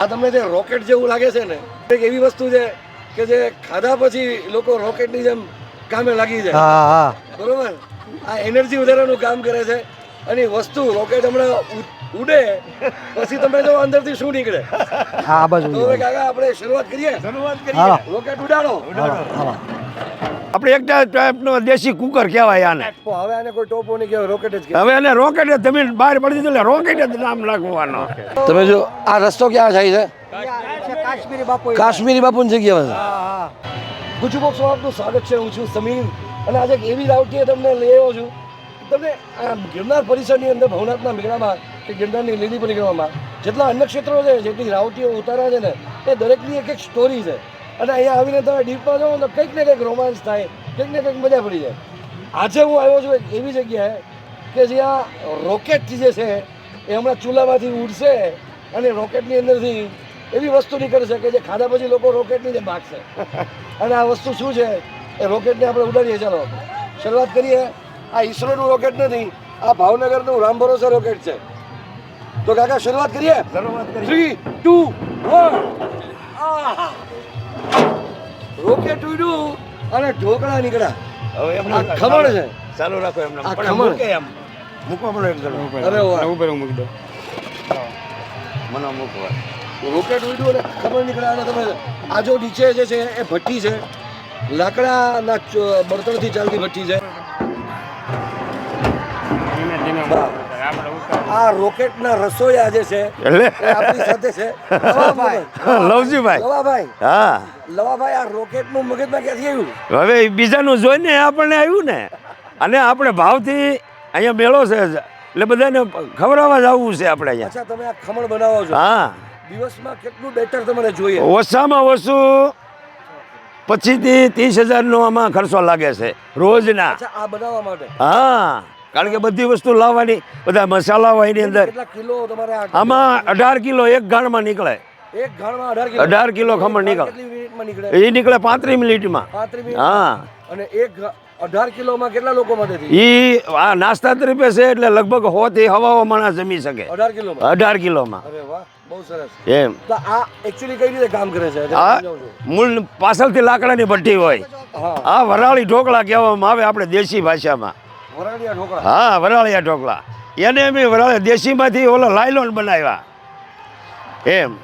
આ તમને જે રોકેટ જેવું લાગે છે ને એક એવી વસ્તુ છે કે જે ખાધા પછી લોકો રોકેટની જેમ કામે લાગી જાય. હા હા. બરોબર? આ એનર્જી વધારવાનું કામ કરે છે અને વસ્તુ રોકેટ હમણાં ઉડે પછી તમે જો અંદરથી શું નીકળે. હા બાજુ તો હવે કાકા આપણે શરૂઆત કરીએ. હા રોકેટ ઉડાડો. હાલો. આપણે એક ટાઈપનો દેશી કુકર કહેવાય આને. હવે આને કોઈ ટોપો નહીં કહેવાય રોકેટ જ હવે આને રોકેટ જ જમીન બહાર પડી દીધું એટલે રોકેટ જ નામ નાખવાનો. તમે જો આ રસ્તો ક્યાં જાય છે? કાશ્મીરી બાપુ કાશ્મીરી બાપુની જગ્યા છે હા હા. ગુજુ બોક્સ આપનું સ્વાગત છે હું છું સમીર. અને આજે એક એવી રાવટીએ તમને લઈ આવ્યો છું. તમને આ ગિરનાર પરિસરની અંદર ભવનાથના મેળામાં કે ગિરનારની લીલી પરિક્રમામાં જેટલા અન્ય ક્ષેત્રો છે જેટલી રાવટીઓ ઉતારા છે ને એ દરેકની એક એક સ્ટોરી છે. અને અહીંયા આવીને તમે ડીપમાં જાઓ તો કંઈક ને કંઈક રોમાન્સ થાય કંઈક ને કંઈક મજા પડી જાય. આજે હું આવ્યો છું એક એવી જગ્યાએ કે જ્યાં રોકેટ જે છે એ હમણાં ચૂલામાંથી ઉડશે અને રોકેટની અંદરથી એવી વસ્તુ નીકળશે કે જે ખાધા પછી લોકો રોકેટની જે ભાગશે. અને આ વસ્તુ શું છે? એ રોકેટને આપણે ઉડાડીએ ચાલો શરૂઆત કરીએ. આ ઈસરોનું રોકેટ નથી આ ભાવનગરનું રામ ભરોસે રોકેટ છે. તો કાકા શરૂઆત કરીએ? થ્રી ટુ વન રોકેટ ઉડ્યું અને ઢોકળા નીકળ્યા. હવે એમને ખમણ છે. ચાલુ રાખો એમને. આ પણ ખમણ. મૂકે એમ. મૂકવા પડે એક જણો અરે વાહ. ઉપર મૂકી દઉં મને મૂકવા. રોકેટ ઉડ્યું અને ખબર નીકળ્યા. અને તમે આ જો નીચે જે છે એ ભઠ્ઠી છે. લાકડાના બળતણથી ચાલતી ભઠ્ઠી છે. આ રોકેટના રસોઈયા જે છે એટલે? આપણી સાથે છે. લવાભાઈ. લવજીભાઈ. લવાભાઈ. હા. લવાભાઈ આ રોકેટનું મગજમાં ક્યાંથી આવ્યું? હવે બીજાનું જોઈને આપણને આવ્યું ને. અને આપણે ભાવથી અહીંયા મેળો છે એટલે બધાને ખવડાવવા જવું છે આપણે અહીંયા. અચ્છા તમે આ ખમણ બનાવો છો. હા. દિવસમાં કેટલું બેટર તમારે જોઈએ? ઓછામાં ઓછું પચીસથી ત્રીસ હજારનો આમાં ખર્ચો લાગે છે રોજના. ના આ બનાવવા માટે? હા. કારણ કે બધી વસ્તુ લાવવાની બધા મસાલા હોય એની અંદર. કિલો તમારે આમાં અઢાર કિલો એક ગાણમાં નીકળે. અઢાર કિલો? ખમણ નીકળે. એ નીકળે પાંત્રીસ મિનિટમાં. હા. અને એક અઢાર કિલોમાં કેટલા લોકો માટે ઈ આ નાસ્તા તરીકે છે એટલે લગભગ હોથી હવાઓ માણસ જમી શકે. અઢાર કિલોમાં? અઢાર કિલોમાં. અરે વાહ બહુ સરસ. એમ. તો આ એકચ્યુઅલી કઈ રીતે કામ કરે છે? આ મૂળ પાછળથી લાકડાની ભઠ્ઠી હોય. આ વરાળી ઢોકળા કહેવામાં આવે આપણે દેશી ભાષામાં. હા વરાળિયા ઢોકળા. એને અમે વરાળિયા દેશીમાંથી ઓલો લાયલોન બનાવ્યા. એમ.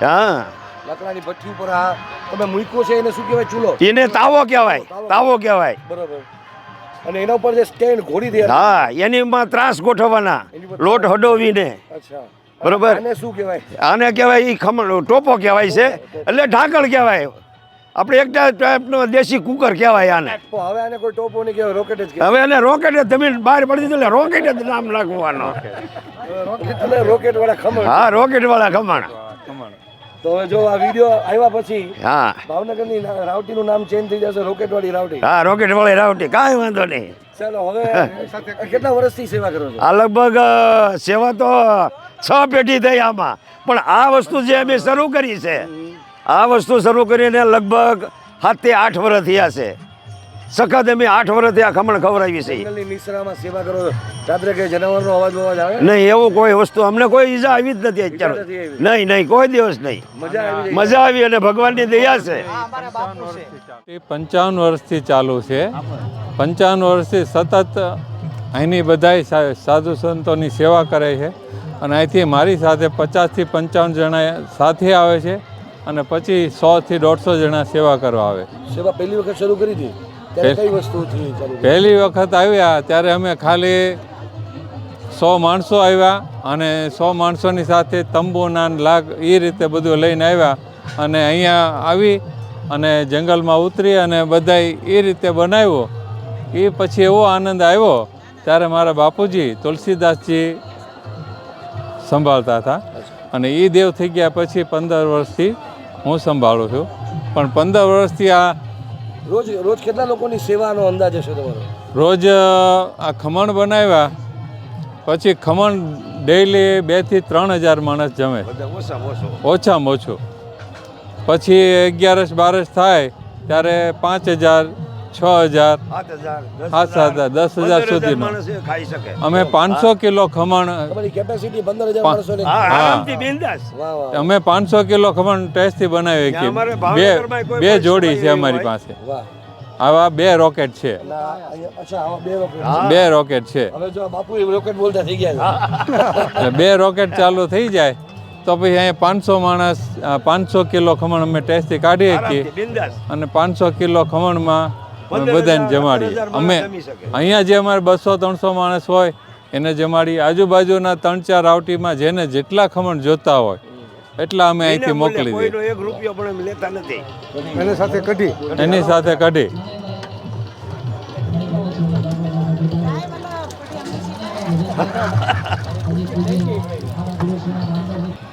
હા. લાકડાની ભઠ્ઠી ઉપર આ તમે મૂક્યો છે એને શું કહેવાય? ચૂલો? એને તાવો કહેવાય. તાવો કહેવાય. બરોબર. અને એના ઉપર જે સ્ટેન્ડ ઘોડી દે હા એની માં ત્રાસ ગોઠવવાના. લોટ હડોવીને. અચ્છા. બરોબર. આને શું કહેવાય? આને કહેવાય એ ખમણ ટોપો કહેવાય છે. એટલે ઢાંકણ કહેવાય. આપણે એક ટાઈપનો દેશી કુકર કહેવાય આને. હવે આને કોઈ ટોપો નહીં કહેવાય રોકેટ જ હવે એને રોકેટ જ જમીન બહાર પડી દીધું એટલે રોકેટ જ નામ નાખવાનો રોકેટ વાળા ખમણ. હા રોકેટ વાળા ખમણ. તો હવે જો આ વીડિયો આવ્યા પછી હા. ભાવનગરની ના- રાવટીનું નામ ચેન્જ થઈ જશે રોકેટ વાળી રાવટી. હા રોકેટ વાળી રાવટી. કાંઈ વાંધો નહીં. ચાલો હવે કેટલા વર્ષથી સેવા કરો છો? આ લગભગ સેવા તો છ પેઢી થઈ આમાં. પણ આ વસ્તુ જે અમે શરૂ કરી છે આ વસ્તુ શરૂ કરીને લગભગ સાતથી આઠ વર્ષ થયા છે. સખત અમે આઠ વર્ષથી આ ખમણ ખવડાવી છે. જંગલની સેવા કરો રાત્રે કે જનાવરનો અવાજ બવાજ આવે? નહીં એવું કોઈ વસ્તુ અમને કોઈ ઈજા આવી જ નથી અત્યારે. નહીં નહીં કોઈ દિવસ નહીં. મજા આવી જાય મજા આવી અને ભગવાનની દયા છે અમારા બાપુ છે. એ પંચાવન વર્ષથી ચાલુ છે. પંચાવન વર્ષથી સતત અહીંની બધાય સા- સાધુ સંતોની સેવા કરે છે. અને અહીંથી મારી સાથે પચાસથી પંચાવન જણા સાથે આવે છે. અને પછી સોથી દોઢસો જણા સેવા કરવા આવે. સેવા પહેલી વખત શરૂ કરી હતી? ત્યારે કઈ વસ્તુથી પહેલી વખત આવ્યા ત્યારે અમે ખાલી સો માણસો આવ્યા અને સો માણસોની સાથે તંબુના લાગ એ રીતે બધું લઈને આવ્યા અને અહીંયા આવી અને જંગલમાં ઉતરી અને બધાય એ રીતે બનાવ્યો. એ પછી એવો આનંદ આવ્યો ત્યારે મારા બાપુજી તુલસીદાસજી સંભાળતા હતા. અને એ દેવ થઈ ગયા પછી પંદર વર્ષથી હું સંભાળું છું. પણ પંદર વર્ષથી આ રોજ રોજ કેટલા લોકોની સેવાનો અંદાજ હશે તમારો? રોજ આ ખમણ બનાવ્યા પછી ખમણ ડેઈલી બેથી ત્રણ હજાર માણસ જમે. ઓછામાં ઓછું. પછી અગિયારસ બારસ થાય ત્યારે પાંચ હજાર છ હજાર સાત હજાર દસ હજાર, સુધી હજાર પંદર સુધીનો. માણસ એ ખાઈ શકે. અમે પાંચસો કિલો ખમણ અમે પાંચસો કિલો ખમણ ટેસ્ટથી બનાવી ત્યાં બે બે જોડી છે અમારી પાસે. આવા બે રોકેટ છે. બે રોકેટ હા. બે રોકેટ છે. હવે જો આ બાપુ એ રોકેટ બોલતા થઈ ગયા એટલે બે રોકેટ ચાલુ થઈ જાય તો પછી અહીંયા પાંચસો માણસ પાંચસો કિલો ખમણ અમે ટેસ્ટથી કાઢીએ આરામથી અને પાંચસો કિલો ખમણમાં બધાને જમાડી જમાડીએ. અમે. અહીંયા જે અમારે બસો ત્રણસો માણસ હોય એને જમાડી આજુબાજુના ત્રણ ચાર આવટીમાં જેને જેટલા ખમણ જોતા હોય એટલા અમે અહીંથી મોકલી દઈએ. એક રૂપિયો પણ અમે લેતા નથી. એની સાથે કઢી. એની સાથે કાઢી.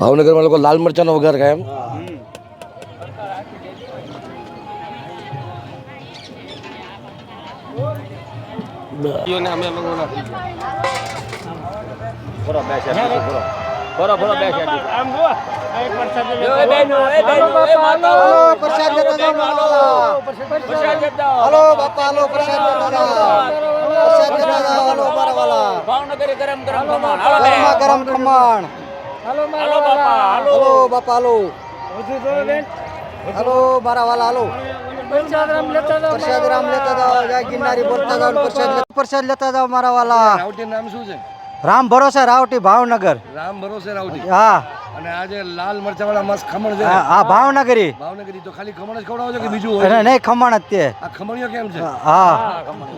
ભાવનગરમાં લોકો લાલ મરચાનો વઘાર ખાય એમ. ભાવનગર ગરમ ગરમ ખમણ. હાલો બે. ગરમા ગરમ ખમણ. હાલો બાપા હાલો હાલો બાપા હાલો હાલો મારા વાલા હાલો પ્રસાદ રામ લેતા જાઓ જય ગિરનારી બોલતા જાઓ પ્રસાદ પ્રસાદ લેતા જાઓ મારા વાલા નામ શું છે? રામ ભરોસે રાવટી ભાવનગર. રામ ભરોસે રાવટી. હા. અને આજે લાલ મરચાવાળા મસ્ત ખમણ છે. હા ભાવનગરી. ભાવનગરી તો ખાલી ખમણ જ ખવડાવો છો કે બીજું હોય? નહીં ખમણ જ તે. આ ખમણીઓ કેમ છે? હા.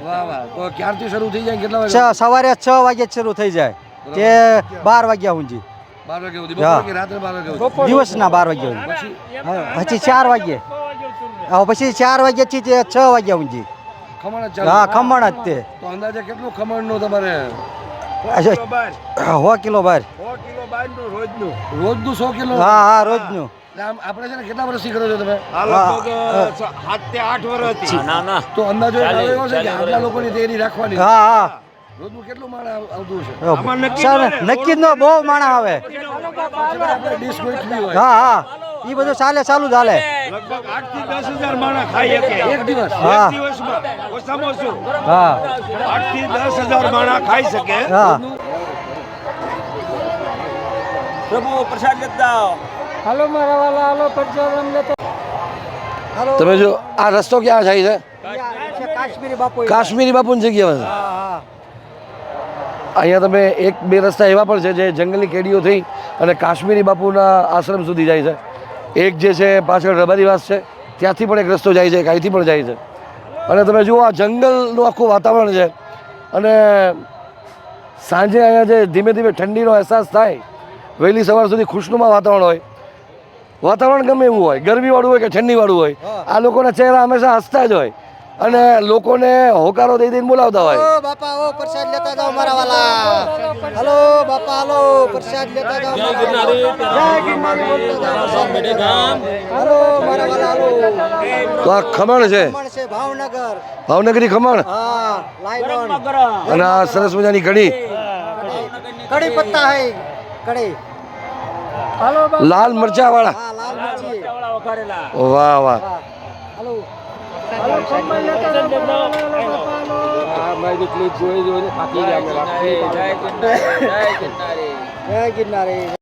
વાહ વાહ. તો ક્યારથી શરૂ થઈ જાય કેટલા વાગે? સવારે છ વાગે જ શરૂ થઈ જાય. તે બાર વાગ્યા સુધી બાર વાગે સુધી? બપોરે રાત્રે બાર વાગે સુધી? દિવસના બાર વાગ્યા સુધી પછી ચાર વાગે હા, પછી ચાર વાગ્યાથી તે છ વાગ્યા સુધી હા ખમણ જ તે. તો અંદાજે કેટલું ખમણનું તમારે? સો કિલો બાર. રોજનું. રોજનું સો કિલો? હા હા રોજનું. આપણે છે ને કેટલા વર્ષથી કરો છો તમે? સાતથી આઠ વર્ષથી ના ના. તો અંદાજો એવો છે કે આટલા લોકોની તૈયારી રાખવાની. હા હા. રોજનું કેટલું માણ આવ- આવતું છે આમાં નક્કી સર, ન રહે. નક્કી જ ન બહુ માણસ આવે. આપણે ડીશ ગોઠવી હોય? હા હા. એ બધું ચાલે ચાલુ ચાલે લગભગ આઠથી દસ હજાર માણસ ખાઈ શકે. એક દિવસ? હા. એક દિવસમાં ઓછામાં ઓછું. હા. આઠથી દસ હજાર માણસ ખાઈ શકે. હા. પ્રભુ પ્રસાદ લેતા તમે જો આ રસ્તો ક્યાં જાય છે? કાશ્મીરી બાપુ. કાશ્મીરી બાપુની જગ્યા અહીંયા તમે એક બે રસ્તા એવા પણ છે જે જંગલી કેડીઓ થઈ અને કાશ્મીરી બાપુના આશ્રમ સુધી જાય છે. એક જે છે પાછળ રબારીવાસ છે ત્યાંથી પણ એક રસ્તો જાય છે એક અહીંથી પણ જાય છે. અને તમે જુઓ આ જંગલનું આખું વાતાવરણ છે. અને સાંજે અહીંયા જે ધીમે ધીમે ઠંડીનો અહેસાસ થાય વહેલી સવાર સુધી ખુશનુમા વાતાવરણ હોય. વાતાવરણ ગમે એવું હોય ગરમીવાળું હોય કે ઠંડીવાળું હોય આ લોકોના ચહેરા હંમેશા હસતા જ હોય. અને લોકોને હોકારો દઈ દઈને બોલાવતા હોય. બાપા ઓ પ્રસાદ લેતા જાઓ મારા વાલા. હલો બાપા હાલો પ્રસાદ લેતા જાઓ જય ગિરનારી. જય ગિરનારી હલો મારા વાલા હલો. તો આ ખમણ છે? ખમણ છે ભાવનગર. ભાવનગરી ખમણ? હા લાઈન અને આ સરસ મજાની કઢી? કડી પત્તા હે કડી લાલ મરચા વાળા હા લાલ મરચા. વાળા વઘારેલા. વાહ વાહ. હા હલો જય ગિરનારી જય ગિરનારી જય ગિરનારી